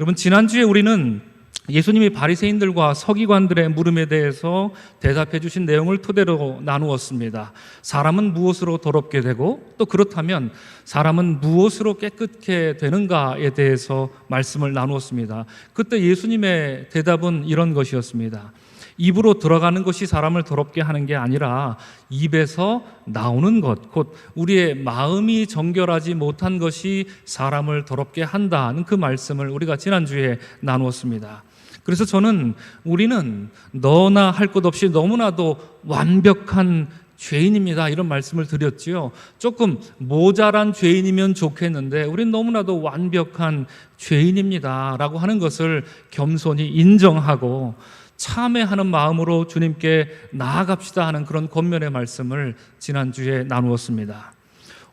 여러분 지난주에 우리는 예수님이 바리새인들과 서기관들의 물음에 대해서 대답해 주신 내용을 토대로 나누었습니다. 사람은 무엇으로 더럽게 되고 또 그렇다면 사람은 무엇으로 깨끗게 되는가에 대해서 말씀을 나누었습니다. 그때 예수님의 대답은 이런 것이었습니다. 입으로 들어가는 것이 사람을 더럽게 하는 게 아니라 입에서 나오는 것, 곧 우리의 마음이 정결하지 못한 것이 사람을 더럽게 한다는 그 말씀을 우리가 지난주에 나누었습니다. 그래서 저는 우리는 너나 할 것 없이 너무나도 완벽한 죄인입니다. 이런 말씀을 드렸지요. 조금 모자란 죄인이면 좋겠는데 우린 너무나도 완벽한 죄인입니다. 라고 하는 것을 겸손히 인정하고 참회하는 마음으로 주님께 나아갑시다 하는 그런 권면의 말씀을 지난주에 나누었습니다.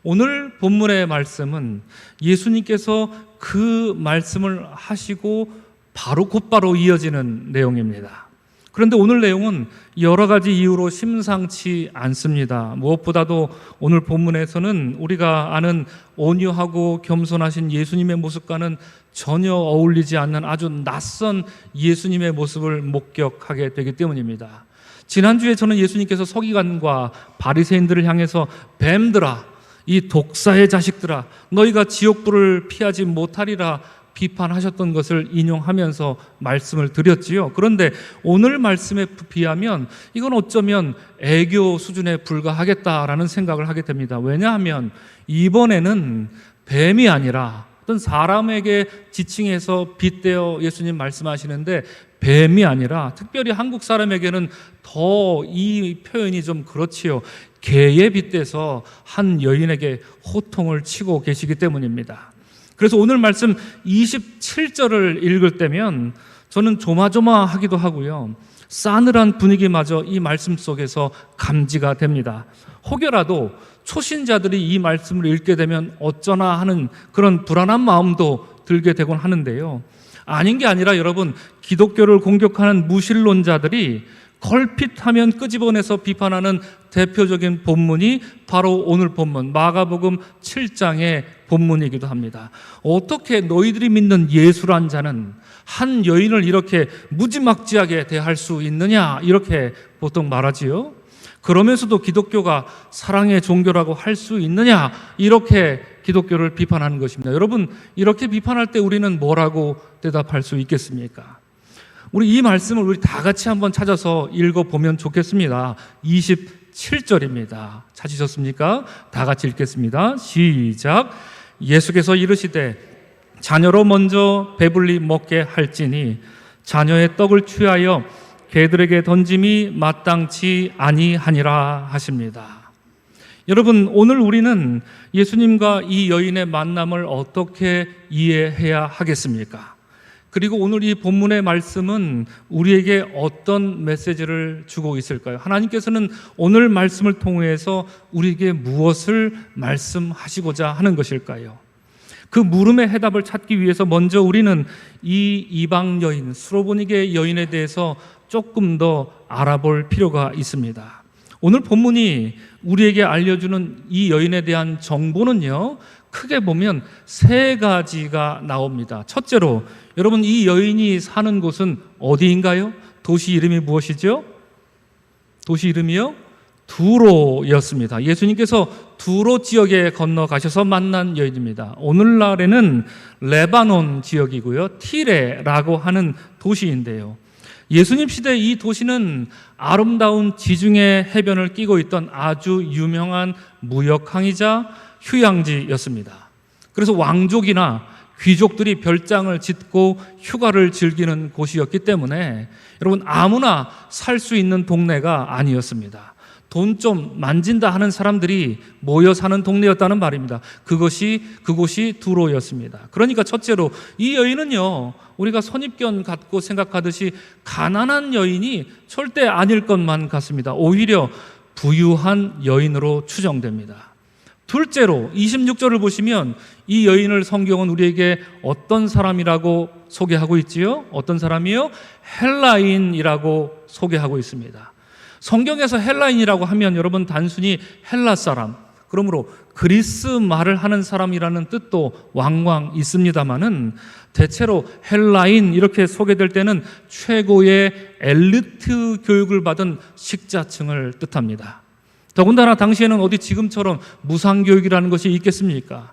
오늘 본문의 말씀은 예수님께서 그 말씀을 하시고 바로 곧바로 이어지는 내용입니다. 그런데 오늘 내용은 여러 가지 이유로 심상치 않습니다. 무엇보다도 오늘 본문에서는 우리가 아는 온유하고 겸손하신 예수님의 모습과는 전혀 어울리지 않는 아주 낯선 예수님의 모습을 목격하게 되기 때문입니다. 지난주에 저는 예수님께서 서기관과 바리새인들을 향해서 뱀들아 이 독사의 자식들아 너희가 지옥불을 피하지 못하리라 비판하셨던 것을 인용하면서 말씀을 드렸지요. 그런데 오늘 말씀에 비하면 이건 어쩌면 애교 수준에 불과하겠다라는 생각을 하게 됩니다. 왜냐하면 이번에는 뱀이 아니라 어떤 사람에게 지칭해서 빗대어 예수님 말씀하시는데 뱀이 아니라 특별히 한국 사람에게는 더 이 표현이 좀 그렇지요. 개에 빗대서 한 여인에게 호통을 치고 계시기 때문입니다. 그래서 오늘 말씀 27절을 읽을 때면 저는 조마조마하기도 하고요. 싸늘한 분위기마저 이 말씀 속에서 감지가 됩니다. 혹여라도 초신자들이 이 말씀을 읽게 되면 어쩌나 하는 그런 불안한 마음도 들게 되곤 하는데요. 아닌 게 아니라 여러분, 기독교를 공격하는 무신론자들이 걸핏하면 끄집어내서 비판하는 대표적인 본문이 바로 오늘 본문 마가복음 7장의 본문이기도 합니다. 어떻게 너희들이 믿는 예수란 자는 한 여인을 이렇게 무지막지하게 대할 수 있느냐 이렇게 보통 말하지요. 그러면서도 기독교가 사랑의 종교라고 할 수 있느냐 이렇게 기독교를 비판하는 것입니다. 여러분 이렇게 비판할 때 우리는 뭐라고 대답할 수 있겠습니까? 우리 이 말씀을 우리 다 같이 한번 찾아서 읽어보면 좋겠습니다. 27절입니다. 찾으셨습니까? 다 같이 읽겠습니다. 시작. 예수께서 이르시되 자녀로 먼저 배불리 먹게 할지니 자녀의 떡을 취하여 개들에게 던짐이 마땅치 아니하니라 하십니다. 여러분, 오늘 우리는 예수님과 이 여인의 만남을 어떻게 이해해야 하겠습니까? 그리고 오늘 이 본문의 말씀은 우리에게 어떤 메시지를 주고 있을까요? 하나님께서는 오늘 말씀을 통해서 우리에게 무엇을 말씀하시고자 하는 것일까요? 그 물음의 해답을 찾기 위해서 먼저 우리는 이 이방 여인, 수로보니게 여인에 대해서 조금 더 알아볼 필요가 있습니다. 오늘 본문이 우리에게 알려주는 이 여인에 대한 정보는요, 크게 보면 세 가지가 나옵니다. 첫째로, 여러분, 이 여인이 사는 곳은 어디인가요? 도시 이름이 무엇이죠? 도시 이름이요? 두로였습니다. 예수님께서 두로 지역에 건너가셔서 만난 여인입니다. 오늘날에는 레바논 지역이고요. 티레라고 하는 도시인데요. 예수님 시대 이 도시는 아름다운 지중해 해변을 끼고 있던 아주 유명한 무역항이자 휴양지였습니다. 그래서 왕족이나 귀족들이 별장을 짓고 휴가를 즐기는 곳이었기 때문에 여러분 아무나 살 수 있는 동네가 아니었습니다. 돈 좀 만진다 하는 사람들이 모여 사는 동네였다는 말입니다. 그것이 그곳이 두로였습니다. 그러니까 첫째로 이 여인은요 우리가 선입견 갖고 생각하듯이 가난한 여인이 절대 아닐 것만 같습니다. 오히려 부유한 여인으로 추정됩니다. 둘째로 26절을 보시면 이 여인을 성경은 우리에게 어떤 사람이라고 소개하고 있지요? 어떤 사람이요? 헬라인이라고 소개하고 있습니다. 성경에서 헬라인이라고 하면 여러분 단순히 헬라 사람, 그러므로 그리스 말을 하는 사람이라는 뜻도 왕왕 있습니다만은 대체로 헬라인 이렇게 소개될 때는 최고의 엘리트 교육을 받은 식자층을 뜻합니다. 더군다나 당시에는 어디 지금처럼 무상교육이라는 것이 있겠습니까?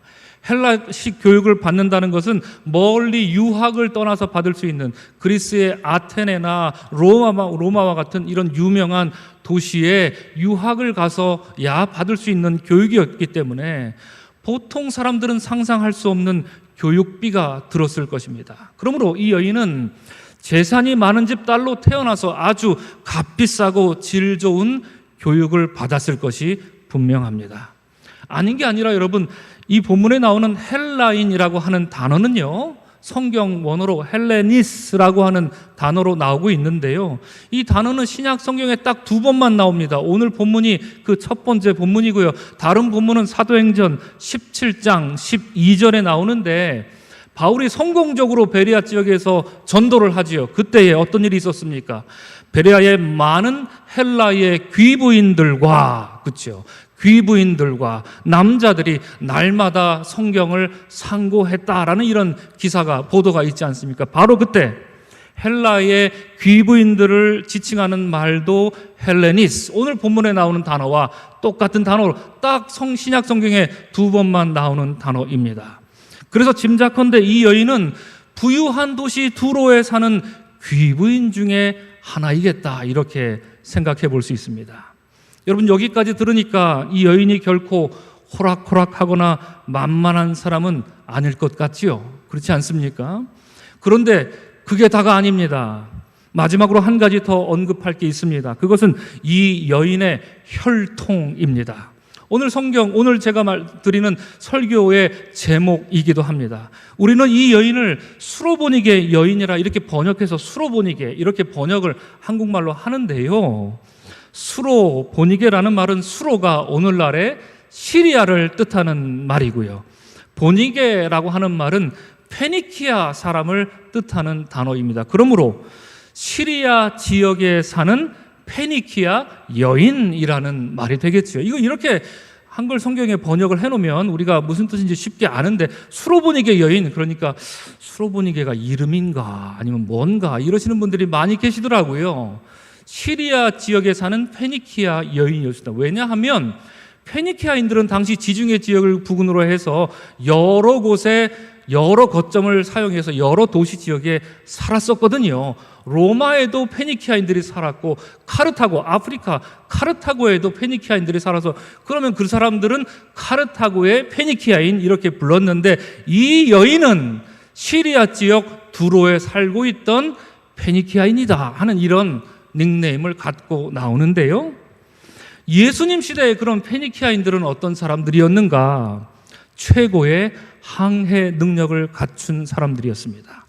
헬라식 교육을 받는다는 것은 멀리 유학을 떠나서 받을 수 있는 그리스의 아테네나 로마, 로마와 같은 이런 유명한 도시에 유학을 가서 야 받을 수 있는 교육이었기 때문에 보통 사람들은 상상할 수 없는 교육비가 들었을 것입니다. 그러므로 이 여인은 재산이 많은 집 딸로 태어나서 아주 값비싸고 질 좋은 교육을 받았을 것이 분명합니다. 아닌 게 아니라 여러분 이 본문에 나오는 헬라인이라고 하는 단어는요. 성경 원어로 헬레니스라고 하는 단어로 나오고 있는데요. 이 단어는 신약 성경에 딱 두 번만 나옵니다. 오늘 본문이 그 첫 번째 본문이고요. 다른 본문은 사도행전 17장 12절에 나오는데 바울이 성공적으로 베리아 지역에서 전도를 하지요. 그때에 어떤 일이 있었습니까? 베레아의 많은 헬라의 귀부인들과 그렇죠. 귀부인들과 남자들이 날마다 성경을 상고했다라는 이런 기사가 보도가 있지 않습니까? 바로 그때 헬라의 귀부인들을 지칭하는 말도 헬레니스. 오늘 본문에 나오는 단어와 똑같은 단어로 딱 성, 신약 성경에 두 번만 나오는 단어입니다. 그래서 짐작컨대 이 여인은 부유한 도시 두로에 사는 귀부인 중에 하나이겠다. 이렇게 생각해 볼 수 있습니다. 여러분, 여기까지 들으니까 이 여인이 결코 호락호락하거나 만만한 사람은 아닐 것 같지요. 그렇지 않습니까? 그런데 그게 다가 아닙니다. 마지막으로 한 가지 더 언급할 게 있습니다. 그것은 이 여인의 혈통입니다. 오늘 성경, 오늘 제가 말드리는 설교의 제목이기도 합니다. 우리는 이 여인을 수로보니게 여인이라 이렇게 번역해서 수로보니게 이렇게 번역을 한국말로 하는데요. 수로보니게라는 말은 수로가 오늘날의 시리아를 뜻하는 말이고요. 보니게라고 하는 말은 페니키아 사람을 뜻하는 단어입니다. 그러므로 시리아 지역에 사는 페니키아 여인이라는 말이 되겠죠. 이거 이렇게 한글 성경에 번역을 해놓으면 우리가 무슨 뜻인지 쉽게 아는데 수로보니게 여인 그러니까 수로보니게가 이름인가 아니면 뭔가 이러시는 분들이 많이 계시더라고요. 시리아 지역에 사는 페니키아 여인이었습니다. 왜냐하면 페니키아인들은 당시 지중해 지역을 부근으로 해서 여러 곳에 여러 거점을 사용해서 여러 도시 지역에 살았었거든요. 로마에도 페니키아인들이 살았고 카르타고 아프리카 카르타고에도 페니키아인들이 살아서 그러면 그 사람들은 카르타고의 페니키아인 이렇게 불렀는데 이 여인은 시리아 지역 두로에 살고 있던 페니키아인이다 하는 이런 닉네임을 갖고 나오는데요. 예수님 시대에 그런 페니키아인들은 어떤 사람들이었는가? 최고의 항해 능력을 갖춘 사람들이었습니다.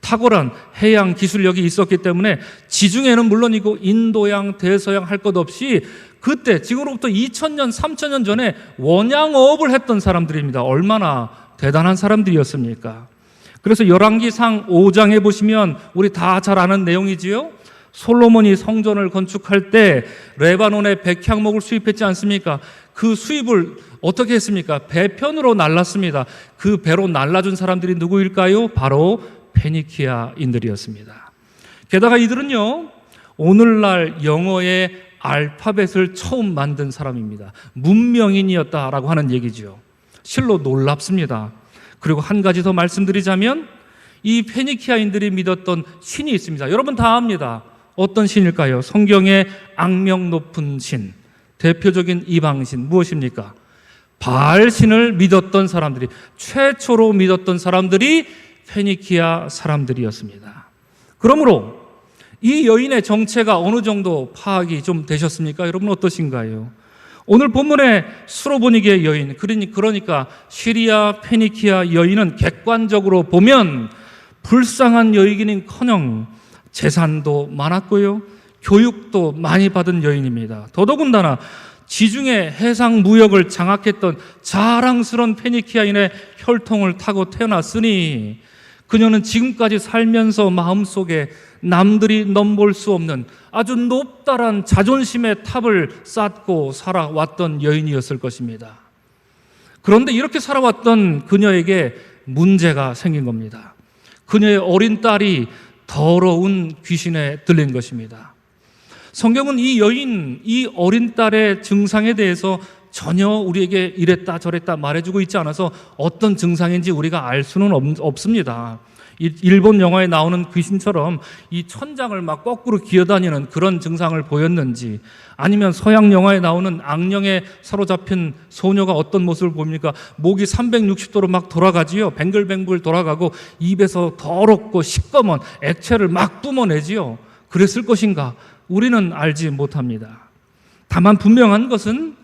탁월한 해양 기술력이 있었기 때문에 지중해는 물론이고 인도양, 대서양 할 것 없이 그때 지금으로부터 2000년, 3000년 전에 원양어업을 했던 사람들입니다. 얼마나 대단한 사람들이었습니까? 그래서 열왕기상 5장에 보시면 우리 다 잘 아는 내용이지요. 솔로몬이 성전을 건축할 때 레바논에 백향목을 수입했지 않습니까? 그 수입을 어떻게 했습니까? 배편으로 날랐습니다. 그 배로 날라준 사람들이 누구일까요? 바로 페니키아인들이었습니다. 게다가 이들은요, 오늘날 영어의 알파벳을 처음 만든 사람입니다. 문명인이었다라고 하는 얘기죠. 실로 놀랍습니다. 그리고 한 가지 더 말씀드리자면 이 페니키아인들이 믿었던 신이 있습니다. 여러분 다 압니다. 어떤 신일까요? 성경의 악명 높은 신, 대표적인 이방신 무엇입니까? 바알 신을 믿었던 사람들이 최초로 믿었던 사람들이 페니키아 사람들이었습니다. 그러므로 이 여인의 정체가 어느 정도 파악이 좀 되셨습니까? 여러분 어떠신가요? 오늘 본문의 수로보니게 여인, 그러니까 시리아 페니키아 여인은 객관적으로 보면 불쌍한 여인이는커녕 재산도 많았고요. 교육도 많이 받은 여인입니다. 더더군다나 지중해 해상 무역을 장악했던 자랑스러운 페니키아인의 혈통을 타고 태어났으니 그녀는 지금까지 살면서 마음속에 남들이 넘볼 수 없는 아주 높다란 자존심의 탑을 쌓고 살아왔던 여인이었을 것입니다. 그런데 이렇게 살아왔던 그녀에게 문제가 생긴 겁니다. 그녀의 어린 딸이 더러운 귀신에 들린 것입니다. 성경은 이 여인, 이 어린 딸의 증상에 대해서 전혀 우리에게 이랬다 저랬다 말해주고 있지 않아서 어떤 증상인지 우리가 알 수는 없, 없습니다. 이 일본 영화에 나오는 귀신처럼 이 천장을 막 거꾸로 기어다니는 그런 증상을 보였는지 아니면 서양 영화에 나오는 악령에 사로잡힌 소녀가 어떤 모습을 보입니까? 목이 360도로 막 돌아가지요. 뱅글뱅글 돌아가고 입에서 더럽고 시꺼먼 액체를 막 뿜어내지요. 그랬을 것인가? 우리는 알지 못합니다. 다만 분명한 것은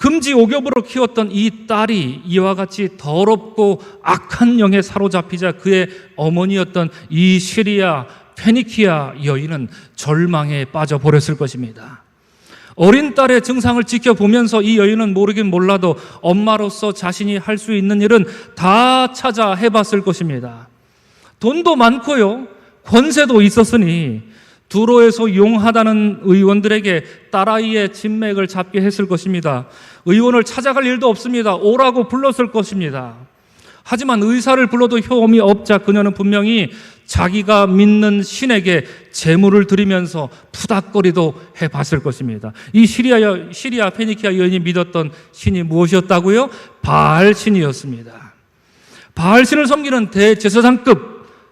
금지 오겹으로 키웠던 이 딸이 이와 같이 더럽고 악한 영에 사로잡히자 그의 어머니였던 이 시리아 페니키아 여인은 절망에 빠져버렸을 것입니다. 어린 딸의 증상을 지켜보면서 이 여인은 모르긴 몰라도 엄마로서 자신이 할 수 있는 일은 다 찾아 해봤을 것입니다. 돈도 많고요. 권세도 있었으니 두로에서 용하다는 의원들에게 딸아이의 진맥을 잡게 했을 것입니다. 의원을 찾아갈 일도 없습니다. 오라고 불렀을 것입니다. 하지만 의사를 불러도 효험이 없자 그녀는 분명히 자기가 믿는 신에게 재물을 드리면서 푸닥거리도 해봤을 것입니다. 이 시리아, 시리아 페니키아 여인이 믿었던 신이 무엇이었다고요? 바알 신이었습니다. 바알 신을 섬기는 대제사장급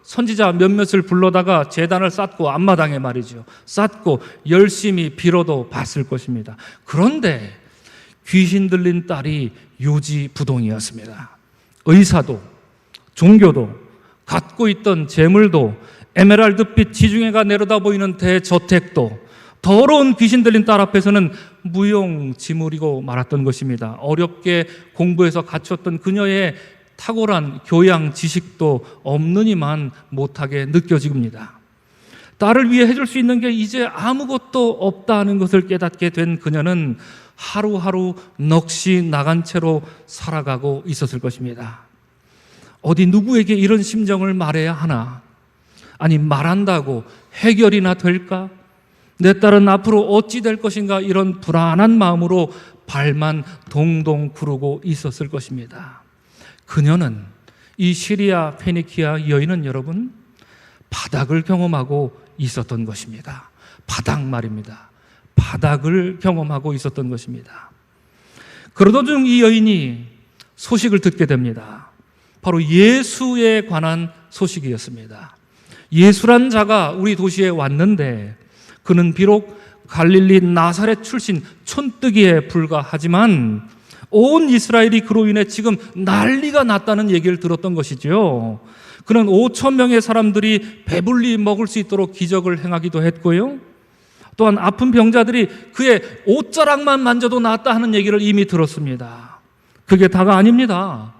선지자 몇몇을 불러다가 재단을 쌓고 앞마당에 말이죠. 쌓고 열심히 빌어도 봤을 것입니다. 그런데 귀신 들린 딸이 유지부동이었습니다. 의사도 종교도 갖고 있던 재물도 에메랄드빛 지중해가 내려다 보이는 대저택도 더러운 귀신 들린 딸 앞에서는 무용지물이고 말았던 것입니다. 어렵게 공부해서 갖췄던 그녀의 탁월한 교양 지식도 없느니만 못하게 느껴집니다. 딸을 위해 해줄 수 있는 게 이제 아무것도 없다는 것을 깨닫게 된 그녀는 하루하루 넋이 나간 채로 살아가고 있었을 것입니다. 어디 누구에게 이런 심정을 말해야 하나? 아니, 말한다고 해결이나 될까? 내 딸은 앞으로 어찌 될 것인가? 이런 불안한 마음으로 발만 동동 구르고 있었을 것입니다. 그녀는 이 시리아 페니키아 여인은 여러분 바닥을 경험하고 있었던 것입니다. 바닥 말입니다. 바닥을 경험하고 있었던 것입니다. 그러던 중 이 여인이 소식을 듣게 됩니다. 바로 예수에 관한 소식이었습니다. 예수란 자가 우리 도시에 왔는데 그는 비록 갈릴리 나사렛 출신 촌뜨기에 불과하지만 온 이스라엘이 그로 인해 지금 난리가 났다는 얘기를 들었던 것이죠. 그는 5천 명의 사람들이 배불리 먹을 수 있도록 기적을 행하기도 했고요. 또한 아픈 병자들이 그의 옷자락만 만져도 낫다 하는 얘기를 이미 들었습니다. 그게 다가 아닙니다.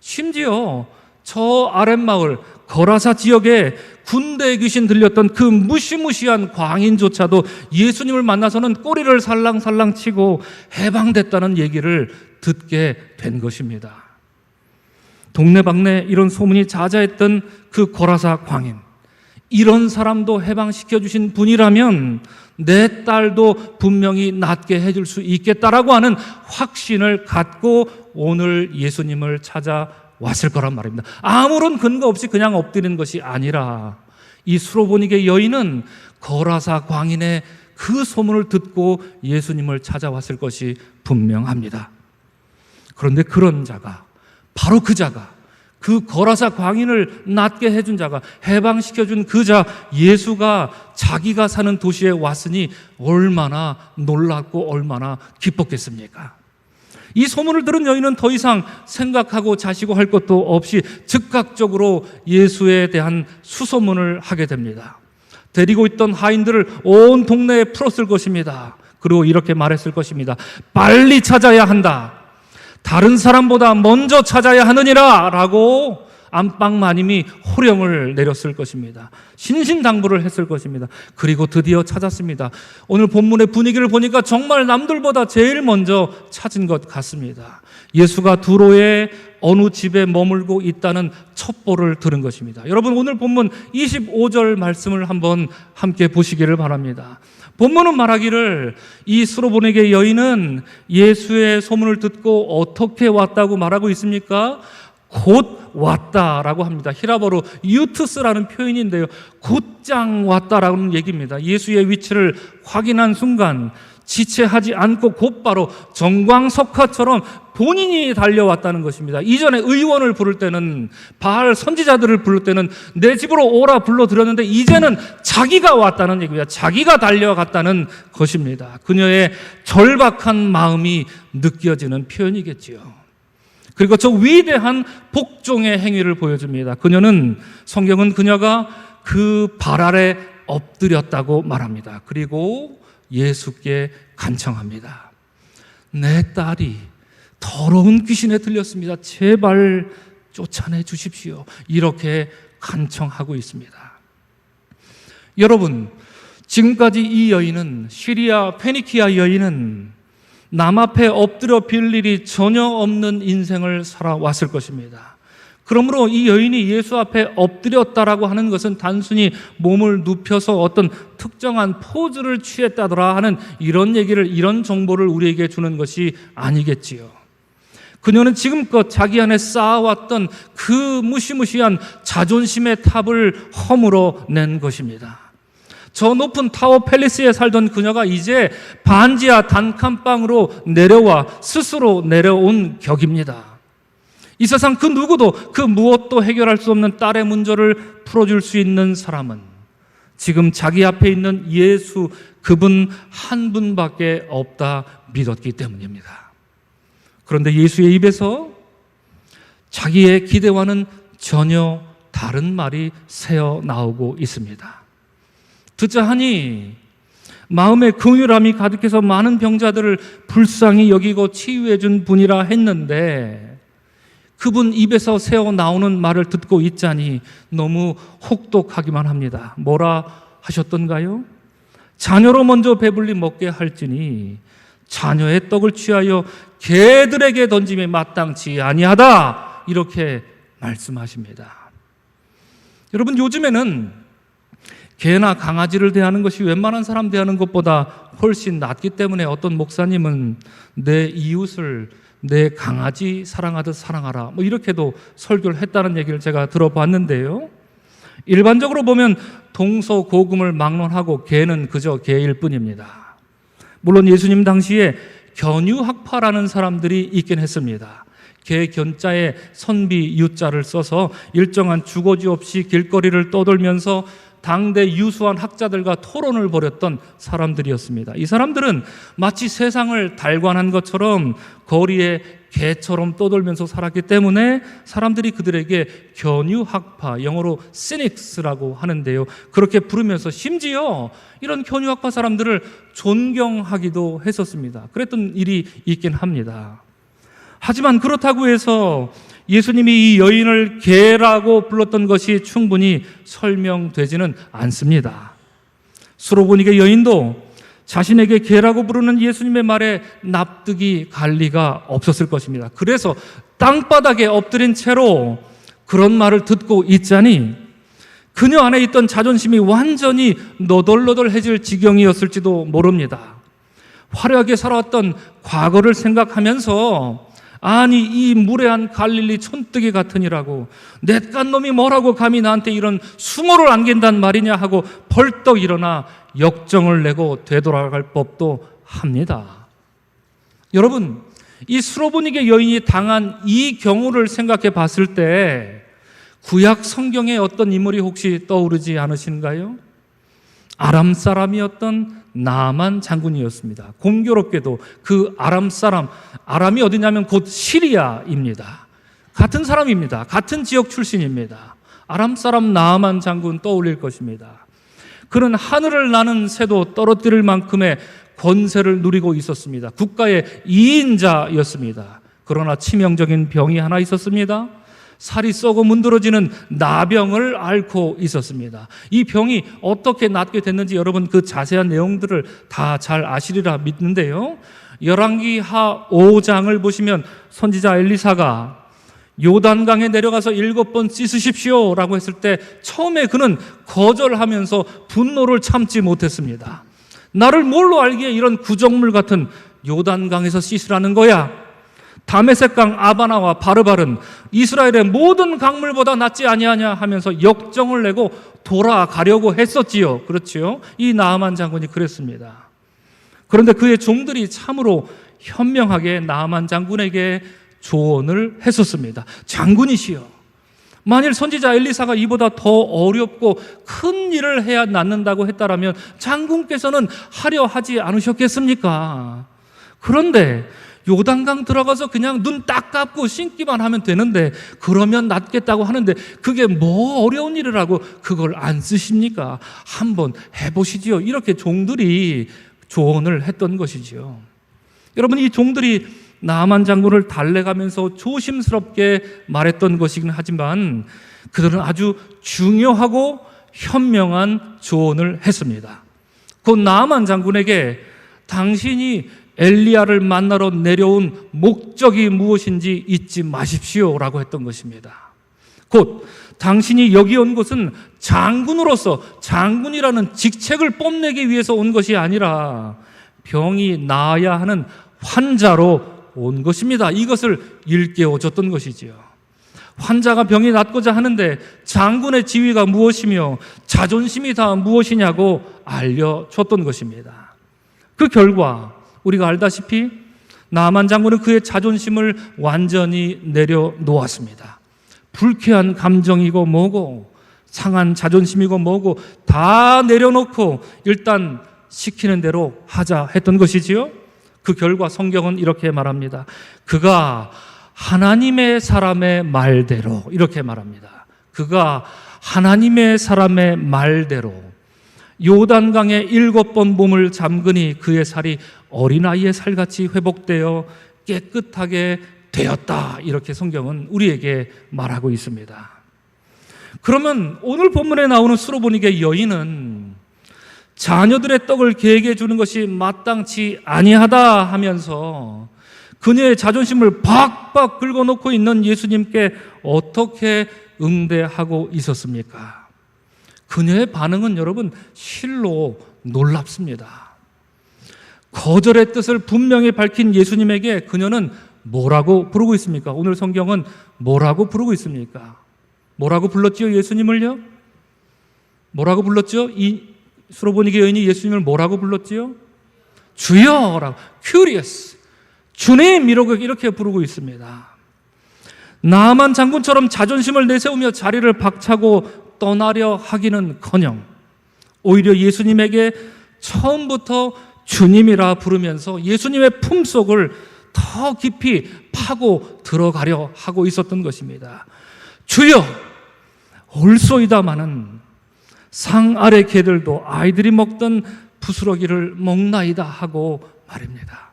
심지어 저 아랫마을 거라사 지역에 군대 귀신 들렸던 그 무시무시한 광인조차도 예수님을 만나서는 꼬리를 살랑살랑 치고 해방됐다는 얘기를 듣게 된 것입니다. 동네방네 이런 소문이 자자했던 그 거라사 광인. 이런 사람도 해방시켜 주신 분이라면 내 딸도 분명히 낫게 해줄 수 있겠다라고 하는 확신을 갖고 오늘 예수님을 찾아왔을 거란 말입니다. 아무런 근거 없이 그냥 엎드리는 것이 아니라 이 수로보니게 여인은 거라사 광인의 그 소문을 듣고 예수님을 찾아왔을 것이 분명합니다. 그런데 그런 자가 바로 그 자가 그 거라사 광인을 낫게 해준 자가 해방시켜준 그 자 예수가 자기가 사는 도시에 왔으니 얼마나 놀랐고 얼마나 기뻤겠습니까? 이 소문을 들은 여인은 더 이상 생각하고 자시고 할 것도 없이 즉각적으로 예수에 대한 수소문을 하게 됩니다. 데리고 있던 하인들을 온 동네에 풀었을 것입니다. 그리고 이렇게 말했을 것입니다. 빨리 찾아야 한다. 다른 사람보다 먼저 찾아야 하느니라 라고 안방 마님이 호령을 내렸을 것입니다. 신신당부를 했을 것입니다. 그리고 드디어 찾았습니다. 오늘 본문의 분위기를 보니까 정말 남들보다 제일 먼저 찾은 것 같습니다. 예수가 두로의 어느 집에 머물고 있다는 첩보를 들은 것입니다. 여러분 오늘 본문 25절 말씀을 한번 함께 보시기를 바랍니다. 본문은 말하기를 이 수로보네게 여인은 예수의 소문을 듣고 어떻게 왔다고 말하고 있습니까? 곧 왔다라고 합니다. 히라버로 유투스라는 표현인데요. 곧장 왔다라는 얘기입니다. 예수의 위치를 확인한 순간 지체하지 않고 곧바로 정광석화처럼 본인이 달려왔다는 것입니다. 이전에 의원을 부를 때는 바알 선지자들을 부를 때는 내 집으로 오라 불러들였는데 이제는 자기가 왔다는 얘기입니다. 자기가 달려갔다는 것입니다. 그녀의 절박한 마음이 느껴지는 표현이겠지요. 그리고 저 위대한 복종의 행위를 보여줍니다. 그녀는 성경은 그녀가 그 발 아래 엎드렸다고 말합니다. 그리고 예수께 간청합니다. 내 딸이 더러운 귀신에 들렸습니다. 제발 쫓아내 주십시오. 이렇게 간청하고 있습니다. 여러분, 지금까지 이 여인은 시리아 페니키아 여인은 남 앞에 엎드려 빌 일이 전혀 없는 인생을 살아왔을 것입니다. 그러므로 이 여인이 예수 앞에 엎드렸다라고 하는 것은 단순히 몸을 눕혀서 어떤 특정한 포즈를 취했다더라 하는 이런 얘기를 이런 정보를 우리에게 주는 것이 아니겠지요. 그녀는 지금껏 자기 안에 쌓아왔던 그 무시무시한 자존심의 탑을 허물어 낸 것입니다. 저 높은 타워 팰리스에 살던 그녀가 이제 반지하 단칸방으로 내려와 스스로 내려온 격입니다. 이 세상 그 누구도 그 무엇도 해결할 수 없는 딸의 문제를 풀어줄 수 있는 사람은 지금 자기 앞에 있는 예수 그분 한 분밖에 없다 믿었기 때문입니다. 그런데 예수의 입에서 자기의 기대와는 전혀 다른 말이 새어 나오고 있습니다. 듣자 하니 마음에 긍휼함이 가득해서 많은 병자들을 불쌍히 여기고 치유해 준 분이라 했는데 그분 입에서 새어 나오는 말을 듣고 있자니 너무 혹독하기만 합니다. 뭐라 하셨던가요? 자녀로 먼저 배불리 먹게 할지니 자녀의 떡을 취하여 개들에게 던짐에 마땅치 아니하다 이렇게 말씀하십니다. 여러분 요즘에는 개나 강아지를 대하는 것이 웬만한 사람 대하는 것보다 훨씬 낫기 때문에 어떤 목사님은 내 이웃을 내 강아지 사랑하듯 사랑하라. 뭐 이렇게도 설교를 했다는 얘기를 제가 들어봤는데요. 일반적으로 보면 동서고금을 막론하고 개는 그저 개일 뿐입니다. 물론 예수님 당시에 견유학파라는 사람들이 있긴 했습니다. 개 견자에 선비 유자를 써서 일정한 주거지 없이 길거리를 떠돌면서 당대 유수한 학자들과 토론을 벌였던 사람들이었습니다. 이 사람들은 마치 세상을 달관한 것처럼 거리에 개처럼 떠돌면서 살았기 때문에 사람들이 그들에게 견유학파, 영어로 시닉스라고 하는데요. 그렇게 부르면서 심지어 이런 견유학파 사람들을 존경하기도 했었습니다. 그랬던 일이 있긴 합니다. 하지만 그렇다고 해서 예수님이 이 여인을 개라고 불렀던 것이 충분히 설명되지는 않습니다. 수로보니게 여인도 자신에게 개라고 부르는 예수님의 말에 납득이 갈 리가 없었을 것입니다. 그래서 땅바닥에 엎드린 채로 그런 말을 듣고 있자니 그녀 안에 있던 자존심이 완전히 너덜너덜해질 지경이었을지도 모릅니다. 화려하게 살아왔던 과거를 생각하면서 아니 이 무례한 갈릴리 촌뜨기 같으니라고 넷간 놈이 뭐라고 감히 나한테 이런 숭어를 안긴단 말이냐 하고 벌떡 일어나 역정을 내고 되돌아갈 법도 합니다. 여러분 이 수로보니게 여인이 당한 이 경우를 생각해 봤을 때 구약 성경에 어떤 인물이 혹시 떠오르지 않으신가요? 아람 사람이었던 나만 장군이었습니다. 공교롭게도 그 아람 사람, 아람이 어디냐면 곧 시리아입니다. 같은 사람입니다. 같은 지역 출신입니다. 아람 사람 나만 장군 떠올릴 것입니다. 그는 하늘을 나는 새도 떨어뜨릴 만큼의 권세를 누리고 있었습니다. 국가의 2인자였습니다. 그러나 치명적인 병이 하나 있었습니다. 살이 썩어 문드러지는 나병을 앓고 있었습니다. 이 병이 어떻게 낫게 됐는지 여러분 그 자세한 내용들을 다 잘 아시리라 믿는데요. 열왕기하 5장을 보시면 선지자 엘리사가 요단강에 내려가서 일곱 번 씻으십시오 라고 했을 때 처음에 그는 거절하면서 분노를 참지 못했습니다. 나를 뭘로 알기에 이런 구정물 같은 요단강에서 씻으라는 거야. 다메섹강 아바나와 바르발은 이스라엘의 모든 강물보다 낫지 아니하냐 하면서 역정을 내고 돌아가려고 했었지요. 그렇지요. 이 나아만 장군이 그랬습니다. 그런데 그의 종들이 참으로 현명하게 나아만 장군에게 조언을 했었습니다. 장군이시여. 만일 선지자 엘리사가 이보다 더 어렵고 큰 일을 해야 낫는다고 했다라면 장군께서는 하려 하지 않으셨겠습니까? 그런데 요단강 들어가서 그냥 눈 딱 감고 신기만 하면 되는데 그러면 낫겠다고 하는데 그게 뭐 어려운 일이라고 그걸 안 쓰십니까? 한번 해보시지요. 이렇게 종들이 조언을 했던 것이지요. 여러분 이 종들이 나만 장군을 달래가면서 조심스럽게 말했던 것이긴 하지만 그들은 아주 중요하고 현명한 조언을 했습니다. 그 나만 장군에게 당신이 엘리야를 만나러 내려온 목적이 무엇인지 잊지 마십시오라고 했던 것입니다. 곧 당신이 여기 온 것은 장군으로서 장군이라는 직책을 뽐내기 위해서 온 것이 아니라 병이 나아야 하는 환자로 온 것입니다. 이것을 일깨워 줬던 것이지요. 환자가 병이 낫고자 하는데 장군의 지위가 무엇이며 자존심이 다 무엇이냐고 알려줬던 것입니다. 그 결과 우리가 알다시피 나만 장군은 그의 자존심을 완전히 내려놓았습니다. 불쾌한 감정이고 뭐고 상한 자존심이고 뭐고 다 내려놓고 일단 시키는 대로 하자 했던 것이지요. 그 결과 성경은 이렇게 말합니다. 그가 하나님의 사람의 말대로 이렇게 말합니다. 그가 하나님의 사람의 말대로 요단강에 일곱 번 몸을 잠그니 그의 살이 어린아이의 살같이 회복되어 깨끗하게 되었다. 이렇게 성경은 우리에게 말하고 있습니다. 그러면 오늘 본문에 나오는 수로보니게 여인은 자녀들의 떡을 개에게 주는 것이 마땅치 아니하다 하면서 그녀의 자존심을 박박 긁어놓고 있는 예수님께 어떻게 응대하고 있었습니까? 그녀의 반응은 여러분 실로 놀랍습니다. 거절의 뜻을 분명히 밝힌 예수님에게 그녀는 뭐라고 부르고 있습니까? 오늘 성경은 뭐라고 부르고 있습니까? 뭐라고 불렀지요? 예수님을요? 뭐라고 불렀죠? 이 수로보니게 여인이 예수님을 뭐라고 불렀지요? 주여라고 curious 주님 이러고 이렇게 부르고 있습니다. 나만 장군처럼 자존심을 내세우며 자리를 박차고 떠나려 하기는커녕 오히려 예수님에게 처음부터 주님이라 부르면서 예수님의 품속을 더 깊이 파고 들어가려 하고 있었던 것입니다. 주여 올소이다마는 상 아래 개들도 아이들이 먹던 부스러기를 먹나이다 하고 말입니다.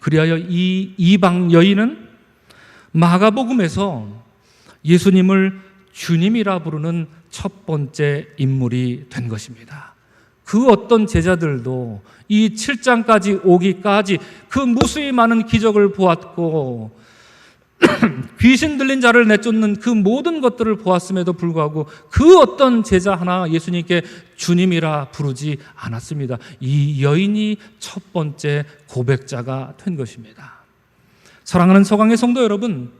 그리하여 이 이방 여인은 마가복음에서 예수님을 주님이라 부르는 첫 번째 인물이 된 것입니다. 그 어떤 제자들도 이 7장까지 오기까지 그 무수히 많은 기적을 보았고 귀신 들린 자를 내쫓는 그 모든 것들을 보았음에도 불구하고 그 어떤 제자 하나 예수님께 주님이라 부르지 않았습니다. 이 여인이 첫 번째 고백자가 된 것입니다. 사랑하는 서강의 성도 여러분,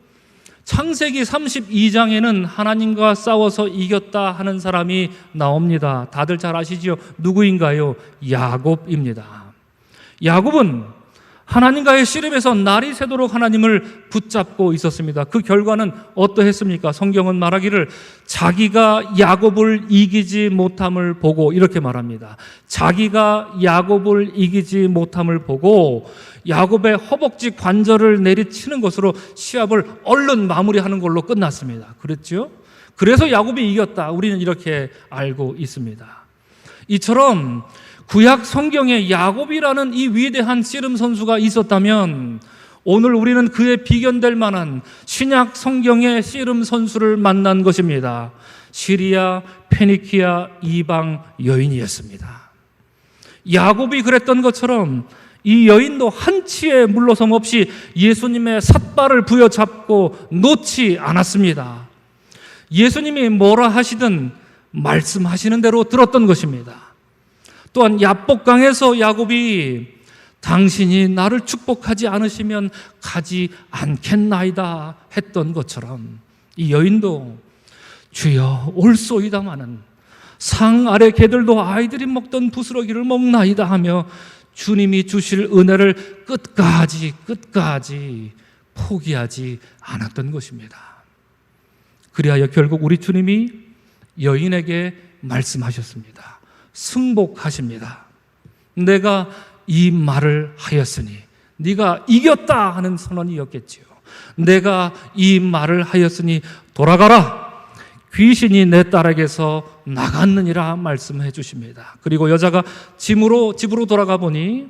창세기 32장에는 하나님과 싸워서 이겼다 하는 사람이 나옵니다. 다들 잘 아시지요? 누구인가요? 야곱입니다. 야곱은 하나님과의 씨름에서 날이 새도록 하나님을 붙잡고 있었습니다. 그 결과는 어떠했습니까? 성경은 말하기를 자기가 야곱을 이기지 못함을 보고 이렇게 말합니다. 자기가 야곱을 이기지 못함을 보고 야곱의 허벅지 관절을 내리치는 것으로 시합을 얼른 마무리하는 걸로 끝났습니다. 그랬죠? 그래서 야곱이 이겼다. 우리는 이렇게 알고 있습니다. 이처럼 구약 성경에 야곱이라는 이 위대한 씨름 선수가 있었다면 오늘 우리는 그에 비견될 만한 신약 성경의 씨름 선수를 만난 것입니다. 시리아, 페니키아 이방 여인이었습니다. 야곱이 그랬던 것처럼 이 여인도 한치의 물러섬 없이 예수님의 삿발을 부여잡고 놓지 않았습니다. 예수님이 뭐라 하시든 말씀하시는 대로 들었던 것입니다. 또한 야복강에서 야곱이 당신이 나를 축복하지 않으시면 가지 않겠나이다 했던 것처럼 이 여인도 주여 올소이다마는 상 아래 개들도 아이들이 먹던 부스러기를 먹나이다 하며 주님이 주실 은혜를 끝까지 끝까지 포기하지 않았던 것입니다. 그리하여 결국 우리 주님이 여인에게 말씀하셨습니다. 승복하십니다. 내가 이 말을 하였으니 네가 이겼다 하는 선언이었겠지요. 내가 이 말을 하였으니 돌아가라. 귀신이 내 딸에게서 나갔느니라 말씀해 주십니다. 그리고 여자가 집으로 집으로 돌아가 보니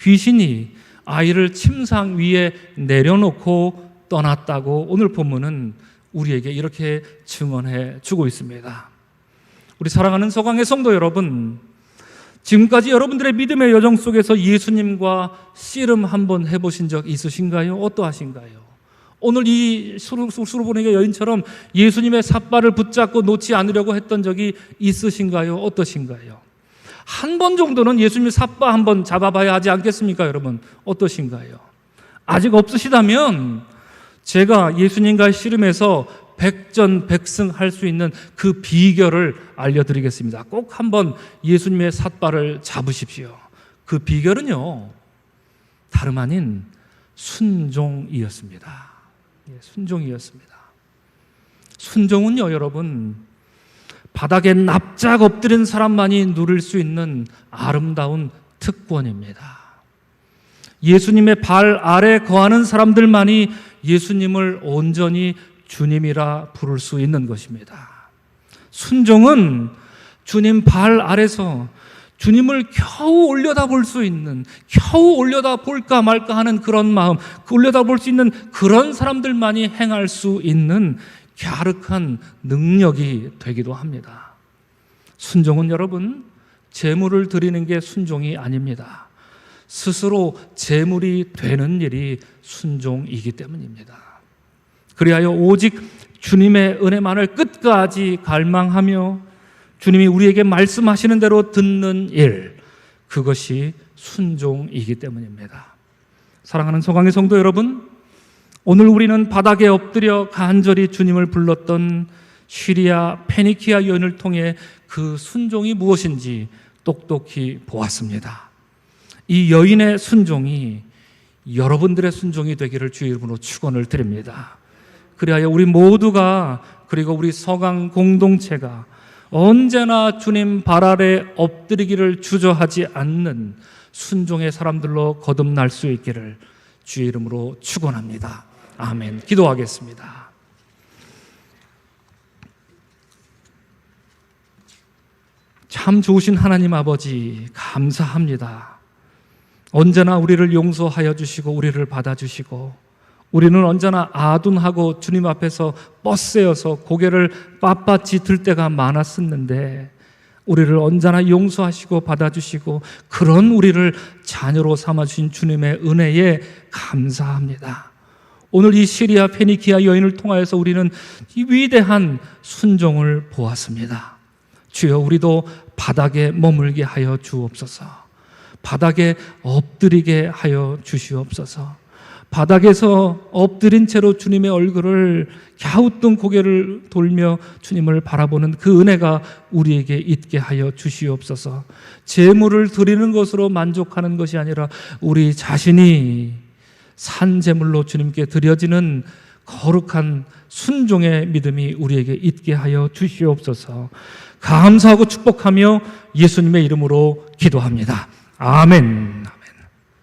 귀신이 아이를 침상 위에 내려놓고 떠났다고 오늘 본문은 우리에게 이렇게 증언해 주고 있습니다. 우리 사랑하는 서강의 성도 여러분, 지금까지 여러분들의 믿음의 여정 속에서 예수님과 씨름 한번 해보신 적 있으신가요? 어떠하신가요? 오늘 이 수르보니가 여인처럼 예수님의 삿발을 붙잡고 놓지 않으려고 했던 적이 있으신가요? 어떠신가요? 한 번 정도는 예수님의 삿발 한번 잡아봐야 하지 않겠습니까, 여러분? 어떠신가요? 아직 없으시다면 제가 예수님과의 씨름에서 백전백승 할 수 있는 그 비결을 알려드리겠습니다. 꼭 한번 예수님의 삿발을 잡으십시오. 그 비결은요, 다름 아닌 순종이었습니다. 예, 순종이었습니다. 순종은요, 여러분, 바닥에 납작 엎드린 사람만이 누릴 수 있는 아름다운 특권입니다. 예수님의 발 아래 거하는 사람들만이 예수님을 온전히 주님이라 부를 수 있는 것입니다. 순종은 주님 발 아래서 주님을 겨우 올려다 볼 수 있는, 겨우 올려다 볼까 말까 하는 그런 마음, 그 올려다 볼 수 있는 그런 사람들만이 행할 수 있는 갸륵한 능력이 되기도 합니다. 순종은 여러분, 재물을 드리는 게 순종이 아닙니다. 스스로 재물이 되는 일이 순종이기 때문입니다. 그리하여 오직 주님의 은혜만을 끝까지 갈망하며 주님이 우리에게 말씀하시는 대로 듣는 일, 그것이 순종이기 때문입니다. 사랑하는 소강의 성도 여러분, 오늘 우리는 바닥에 엎드려 간절히 주님을 불렀던 시리아 페니키아 여인을 통해 그 순종이 무엇인지 똑똑히 보았습니다. 이 여인의 순종이 여러분들의 순종이 되기를 주의 이름으로 축원을 드립니다. 그리하여 우리 모두가 그리고 우리 서강 공동체가 언제나 주님 발 아래 엎드리기를 주저하지 않는 순종의 사람들로 거듭날 수 있기를 주의 이름으로 축원합니다. 아멘. 기도하겠습니다. 참 좋으신 하나님 아버지 감사합니다. 언제나 우리를 용서하여 주시고 우리를 받아 주시고 우리는 언제나 아둔하고 주님 앞에서 뻗세어서 고개를 빳빳이 들 때가 많았었는데 우리를 언제나 용서하시고 받아주시고 그런 우리를 자녀로 삼아주신 주님의 은혜에 감사합니다. 오늘 이 시리아 페니키아 여인을 통하여서 우리는 이 위대한 순종을 보았습니다. 주여 우리도 바닥에 머물게 하여 주옵소서. 바닥에 엎드리게 하여 주시옵소서. 바닥에서 엎드린 채로 주님의 얼굴을 갸우뚱 고개를 돌며 주님을 바라보는 그 은혜가 우리에게 있게 하여 주시옵소서. 재물을 드리는 것으로 만족하는 것이 아니라 우리 자신이 산 제물로 주님께 드려지는 거룩한 순종의 믿음이 우리에게 있게 하여 주시옵소서. 감사하고 축복하며 예수님의 이름으로 기도합니다. 아멘.